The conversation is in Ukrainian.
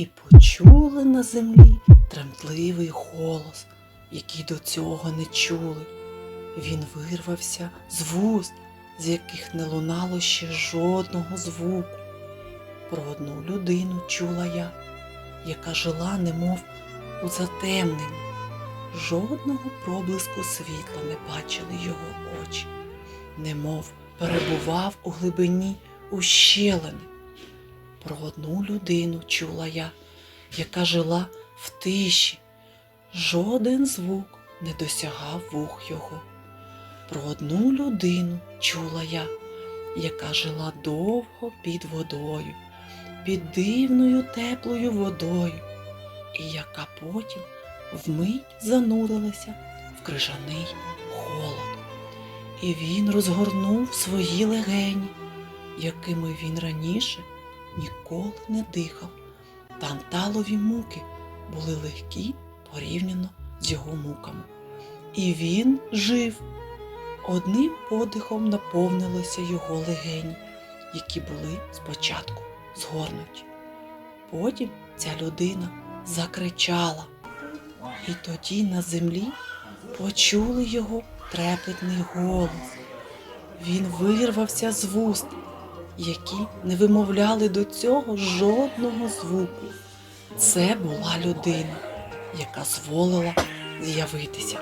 і почули на землі тремтливий голос, який до цього не чули. Він вирвався з вуст, з яких не лунало ще жодного звуку. Про одну людину чула я, яка жила, немов у затемненні. Жодного проблиску світла не бачили його очі, немов перебував у глибині ущелини. Про одну людину чула я, яка жила в тиші. Жоден звук не досягав вух його. Про одну людину чула я, яка жила довго під водою, під дивною теплою водою, і яка потім вмить занурилася в крижаний холод. І він розгорнув свої легені, якими він раніше ніколи не дихав. Танталові муки були легкі порівняно з його муками. І він жив. Одним подихом наповнилися його легені, які були спочатку згорнуті. Потім ця людина закричала, і тоді на землі почули його трепетний голос. Він вирвався з вуст, які не вимовляли до цього жодного звуку. Це була людина, яка зволила з'явитися.